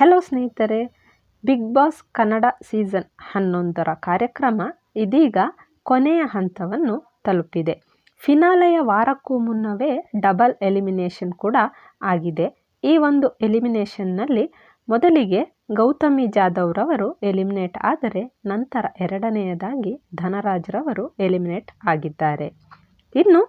Hello ಸ್ನೇಹಿತರೆ, big boss Kannada season ಹನ್ನೊಂದರ ಕಾರ್ಯಕ್ರಮ ಇದೀಗ ಕೊನೆಯ ಹಂತವನ್ನು ತಲುಪಿದೆ. ಫಿನಾಲೆಯ ವಾರಕ್ಕೂ ಮುನ್ನವೇ ಡಬಲ್ ಎಲಿಮಿನೇಷನ್ ಕೂಡ ಆಗಿದೆ. ಈ ಒಂದು ಎಲಿಮಿನೇಷನ್ನಲ್ಲಿ ಮೊದಲಿಗೆ ಗೌತಮಿ ಜಾಧವ್ರವರು ಎಲಿಮಿನೇಟ್ ಆದರೆ ನಂತರ ಎರಡನೆಯದಾಗಿ ಧನರಾಜ್ರವರು ಎಲಿಮಿನೇಟ್ ಆಗಿದ್ದಾರೆ. ಇನ್ನು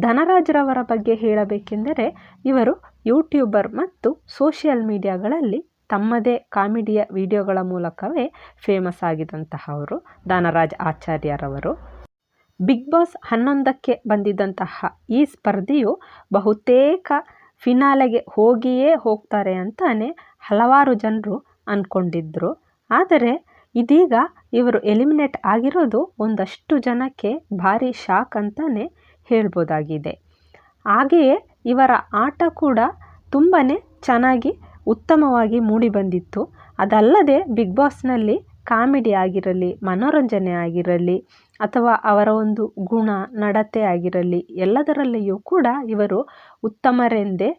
ಧನರಾಜ್ರವರ ಬಗ್ಗೆ ಹೇಳಬೇಕೆಂದರೆ ಇವರು ಯೂಟ್ಯೂಬರ್ ಮತ್ತು ಸೋಷಿಯಲ್ ಮೀಡಿಯಾಗಳಲ್ಲಿ ತಮ್ಮದೇ ಕಾಮಿಡಿಯ ವಿಡಿಯೋಗಳ ಮೂಲಕವೇ ಫೇಮಸ್ ಆಗಿದ್ದಂತಹವರು ದಾನರಾಜ್ ಆಚಾರ್ಯರವರು. ಬಿಗ್ ಬಾಸ್ ಹನ್ನೊಂದಕ್ಕೆ ಬಂದಿದ್ದಂತಹ ಈ ಸ್ಪರ್ಧೆಯು ಬಹುತೇಕ ಫಿನಾಲೆಗೆ ಹೋಗಿಯೇ ಹೋಗ್ತಾರೆ ಅಂತಾನೆ ಹಲವಾರು ಜನರು ಅಂದ್ಕೊಂಡಿದ್ದರು ಆದರೆ ಇದೀಗ ಇವರು ಎಲಿಮಿನೇಟ್ ಆಗಿರೋದು ಒಂದಷ್ಟು ಜನಕ್ಕೆ ಭಾರಿ ಶಾಕ್ ಅಂತಾನೆ ಹೇಳ್ಬೋದಾಗಿದೆ. ಹಾಗೆಯೇ ಇವರ ಆಟ ಕೂಡ ತುಂಬಾ ಚೆನ್ನಾಗಿ ಉತ್ತಮವಾಗಿ ಮೂಡಿಬಂದಿತ್ತು ಅದಲ್ಲದೆ ಬಿಗ್ ಬಾಸ್ನಲ್ಲಿ ಕಾಮಿಡಿ ಆಗಿರಲಿ, ಮನೋರಂಜನೆ ಆಗಿರಲಿ, ಅಥವಾ ಅವರ ಒಂದು ಗುಣ, ನಡತೆ ಆಗಿರಲಿ, ಎಲ್ಲದರಲ್ಲಿಯೂ ಕೂಡ ಇವರು ಉತ್ತಮರೆಂದೇ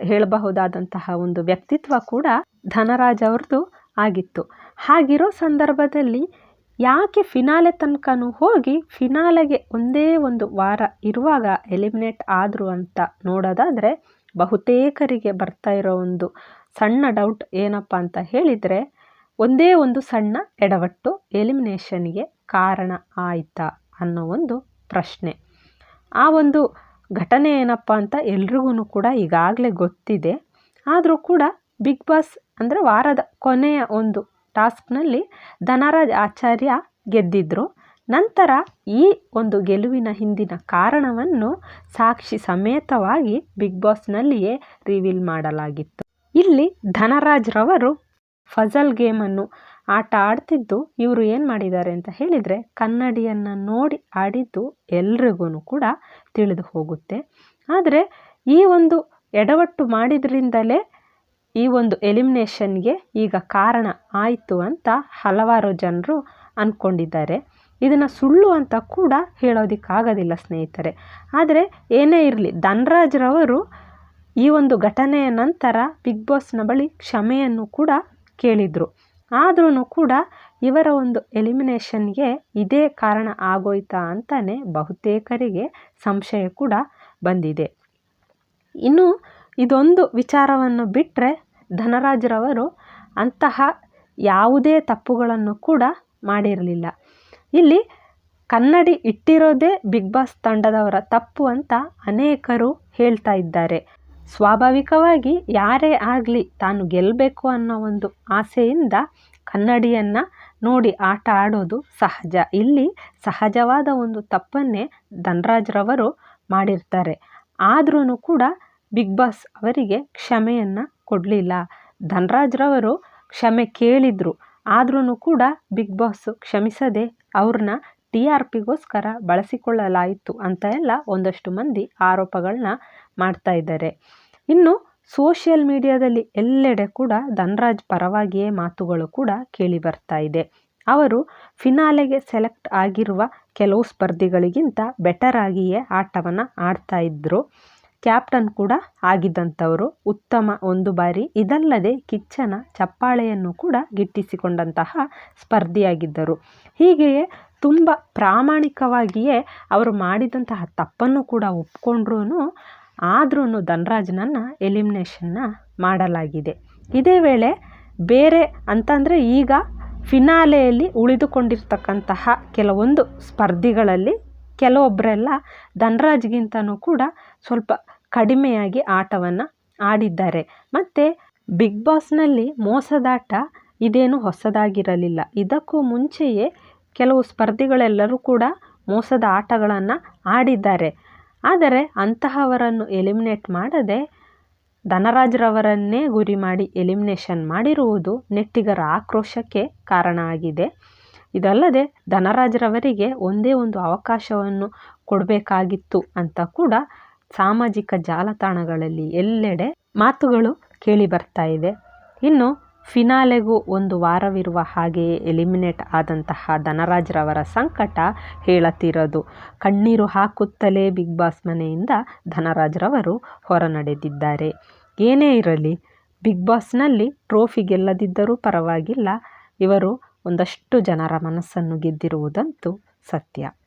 ಹೇಳಬಹುದಾದಂತಹ ಒಂದು ವ್ಯಕ್ತಿತ್ವ ಕೂಡ ಧನರಾಜ್ ಅವ್ರದ್ದು ಆಗಿತ್ತು. ಹಾಗಿರೋ ಸಂದರ್ಭದಲ್ಲಿ ಯಾಕೆ ಫಿನಾಲೆ ತನಕನೂ ಹೋಗಿ ಫಿನಾಲೆಗೆ ಒಂದೇ ಒಂದು ವಾರ ಇರುವಾಗ ಎಲಿಮಿನೇಟ್ ಆದರು ಅಂತ ನೋಡೋದಾದರೆ ಬಹುತೇಕರಿಗೆ ಬರ್ತಾ ಇರೋ ಒಂದು ಸಣ್ಣ ಡೌಟ್ ಏನಪ್ಪ ಅಂತ ಹೇಳಿದರೆ ಒಂದೇ ಒಂದು ಸಣ್ಣ ಎಡವಟ್ಟು ಎಲಿಮಿನೇಷನ್ಗೆ ಕಾರಣ ಆಯಿತಾ ಅನ್ನೋ ಒಂದು ಪ್ರಶ್ನೆ. ಆ ಒಂದು ಘಟನೆ ಏನಪ್ಪ ಅಂತ ಎಲ್ರಿಗೂ ಕೂಡ ಈಗಾಗಲೇ ಗೊತ್ತಿದೆ. ಆದರೂ ಕೂಡ ಬಿಗ್ ಬಾಸ್ ಅಂದರೆ ವಾರದ ಕೊನೆಯ ಒಂದು ಟಾಸ್ಕ್ನಲ್ಲಿ ಧನರಾಜ್ ಆಚಾರ್ಯ ಗೆದ್ದಿದ್ರು. ನಂತರ ಈ ಒಂದು ಗೆಲುವಿನ ಹಿಂದಿನ ಕಾರಣವನ್ನು ಸಾಕ್ಷಿ ಸಮೇತವಾಗಿ ಬಿಗ್ ಬಾಸ್ನಲ್ಲಿಯೇ ರಿವೀಲ್ ಮಾಡಲಾಗಿತ್ತು. ಇಲ್ಲಿ ಧನರಾಜ್ರವರು ಫಜಲ್ ಗೇಮನ್ನು ಆಟ ಆಡ್ತಿದ್ದು, ಇವರು ಏನು ಮಾಡಿದ್ದಾರೆ ಅಂತ ಹೇಳಿದರೆ ಕನ್ನಡಿಯನ್ನು ನೋಡಿ ಆಡಿದ್ದು ಎಲ್ರಿಗೂ ಕೂಡ ತಿಳಿದು ಹೋಗುತ್ತೆ. ಆದರೆ ಈ ಒಂದು ಎಡವಟ್ಟು ಮಾಡಿದ್ರಿಂದಲೇ ಈ ಒಂದು ಎಲಿಮಿನೇಷನ್ಗೆ ಈಗ ಕಾರಣ ಆಯಿತು ಅಂತ ಹಲವಾರು ಜನರು ಅಂದ್ಕೊಂಡಿದ್ದಾರೆ ಇದನ್ನು ಸುಳ್ಳು ಅಂತ ಕೂಡ ಹೇಳೋದಕ್ಕಾಗೋದಿಲ್ಲ ಸ್ನೇಹಿತರೆ. ಆದರೆ ಏನೇ ಇರಲಿ, ಧನ್ರಾಜ್ರವರು ಈ ಒಂದು ಘಟನೆಯ ನಂತರ ಬಿಗ್ ಬಾಸ್ನ ಬಳಿ ಕ್ಷಮೆಯನ್ನು ಕೂಡ ಕೇಳಿದರು. ಆದ್ರೂ ಕೂಡ ಇವರ ಒಂದು ಎಲಿಮಿನೇಷನ್ಗೆ ಇದೇ ಕಾರಣ ಆಗೋಯ್ತಾ ಅಂತಲೇ ಬಹುತೇಕರಿಗೆ ಸಂಶಯ ಕೂಡ ಬಂದಿದೆ. ಇನ್ನು ಇದೊಂದು ವಿಚಾರವನ್ನು ಬಿಟ್ಟರೆ ಧನರಾಜ್ರವರು ಅಂತಹ ಯಾವುದೇ ತಪ್ಪುಗಳನ್ನು ಕೂಡ ಮಾಡಿರಲಿಲ್ಲ. ಇಲ್ಲಿ ಕನ್ನಡಿ ಇಟ್ಟಿರೋದೇ ಬಿಗ್ ಬಾಸ್ ತಂಡದವರ ತಪ್ಪು ಅಂತ ಅನೇಕರು ಹೇಳ್ತಾ ಇದ್ದಾರೆ. ಸ್ವಾಭಾವಿಕವಾಗಿ ಯಾರೇ ಆಗಲಿ ತಾನು ಗೆಲ್ಲಬೇಕು ಅನ್ನೋ ಒಂದು ಆಸೆಯಿಂದ ಕನ್ನಡಿಯನ್ನು ನೋಡಿ ಆಟ ಆಡೋದು ಸಹಜ. ಇಲ್ಲಿ ಸಹಜವಾದ ಒಂದು ತಪ್ಪನ್ನೇ ಧನರಾಜ್ರವರು ಮಾಡಿರ್ತಾರೆ. ಆದ್ರೂ ಕೂಡ ಬಿಗ್ ಬಾಸ್ ಅವರಿಗೆ ಕ್ಷಮೆಯನ್ನು ಕೊಡಲಿಲ್ಲ. ಧನರಾಜ್ರವರು ಕ್ಷಮೆ ಕೇಳಿದರು. ಆದ್ರೂ ಕೂಡ ಬಿಗ್ ಬಾಸ್ ಕ್ಷಮಿಸದೆ ಅವ್ರನ್ನ ಟಿ ಆರ್ ಪಿಗೋಸ್ಕರ ಬಳಸಿಕೊಳ್ಳಲಾಯಿತು ಅಂತ ಎಲ್ಲ ಒಂದಷ್ಟು ಮಂದಿ ಆರೋಪಗಳನ್ನ ಮಾಡ್ತಾ ಇದ್ದಾರೆ. ಇನ್ನು ಸೋಷಿಯಲ್ ಮೀಡಿಯಾದಲ್ಲಿ ಎಲ್ಲೆಡೆ ಕೂಡ ಧನರಾಜ್ ಪರವಾಗಿಯೇ ಮಾತುಗಳು ಕೂಡ ಕೇಳಿ ಬರ್ತಾ ಇದೆ. ಅವರು ಫಿನಾಲೆಗೆ ಸೆಲೆಕ್ಟ್ ಆಗಿರುವ ಕೆಲವು ಸ್ಪರ್ಧಿಗಳಿಗಿಂತ ಬೆಟರ್ ಆಗಿಯೇ ಆಟವನ್ನು ಆಡ್ತಾ ಇದ್ದರು ಕ್ಯಾಪ್ಟನ್ ಕೂಡ ಆಗಿದ್ದಂಥವರು. ಉತ್ತಮ ಒಂದು ಬಾರಿ. ಇದಲ್ಲದೆ ಕಿಚ್ಚನ ಚಪ್ಪಾಳೆಯನ್ನು ಕೂಡ ಗಿಟ್ಟಿಸಿಕೊಂಡಂತಹ ಸ್ಪರ್ಧಿಯಾಗಿದ್ದರು. ಹೀಗೆಯೇ ತುಂಬ ಪ್ರಾಮಾಣಿಕವಾಗಿಯೇ ಅವರು ಮಾಡಿದಂತಹ ತಪ್ಪನ್ನು ಕೂಡ ಒಪ್ಕೊಂಡ್ರೂ ಆದ್ರೂ ಧನರಾಜ್ನನ್ನು ಎಲಿಮಿನೇಷನ್ನ ಮಾಡಲಾಗಿದೆ. ಇದೇ ವೇಳೆ ಬೇರೆ ಅಂತಂದರೆ ಈಗ ಫಿನಾಲೆಯಲ್ಲಿ ಉಳಿದುಕೊಂಡಿರ್ತಕ್ಕಂತಹ ಕೆಲವೊಂದು ಸ್ಪರ್ಧಿಗಳಲ್ಲಿ ಕೆಲವೊಬ್ಬರೆಲ್ಲ ಧನರಾಜ್ಗಿಂತನೂ ಕೂಡ ಸ್ವಲ್ಪ ಕಡಿಮೆಯಾಗಿ ಆಟವನ್ನು ಆಡಿದ್ದಾರೆ. ಮತ್ತು ಬಿಗ್ ಬಾಸ್ನಲ್ಲಿ ಮೋಸದಾಟ ಇದೇನು ಹೊಸದಾಗಿರಲಿಲ್ಲ. ಇದಕ್ಕೂ ಮುಂಚೆಯೇ ಕೆಲವು ಸ್ಪರ್ಧಿಗಳೆಲ್ಲರೂ ಕೂಡ ಮೋಸದ ಆಟಗಳನ್ನು ಆಡಿದ್ದಾರೆ. ಆದರೆ ಅಂತಹವರನ್ನು ಎಲಿಮಿನೇಟ್ ಮಾಡದೆ ಧನರಾಜ್ರವರನ್ನೇ ಗುರಿ ಮಾಡಿ ಎಲಿಮಿನೇಷನ್ ಮಾಡಿರುವುದು ನೆಟ್ಟಿಗರ ಆಕ್ರೋಶಕ್ಕೆ ಕಾರಣ ಆಗಿದೆ. ಇದಲ್ಲದೆ ಧನರಾಜರವರಿಗೆ ಒಂದೇ ಒಂದು ಅವಕಾಶವನ್ನು ಕೊಡಬೇಕಾಗಿತ್ತು ಅಂತ ಕೂಡ ಸಾಮಾಜಿಕ ಜಾಲತಾಣಗಳಲ್ಲಿ ಎಲ್ಲೆಡೆ ಮಾತುಗಳು ಕೇಳಿ ಬರ್ತಾ ಇದೆ. ಇನ್ನು ಫಿನಾಲೆಗೂ ಒಂದು ವಾರವಿರುವ ಹಾಗೆಯೇ ಎಲಿಮಿನೇಟ್ ಆದಂತಹ ಧನರಾಜ್ರವರ ಸಂಕಟ ಹೇಳತಿರೋದು. ಕಣ್ಣೀರು ಹಾಕುತ್ತಲೇ ಬಿಗ್ ಬಾಸ್ ಮನೆಯಿಂದ ಧನರಾಜ್ರವರು ಹೊರ ನಡೆದಿದ್ದಾರೆ ಏನೇ ಇರಲಿ, ಬಿಗ್ ಬಾಸ್ನಲ್ಲಿ ಟ್ರೋಫಿ ಗೆಲ್ಲದಿದ್ದರೂ ಪರವಾಗಿಲ್ಲ. ಇವರು ಒಂದಷ್ಟು ಜನರ ಮನಸ್ಸನ್ನು ಗೆದ್ದಿರುವುದಂತೂ ಸತ್ಯ.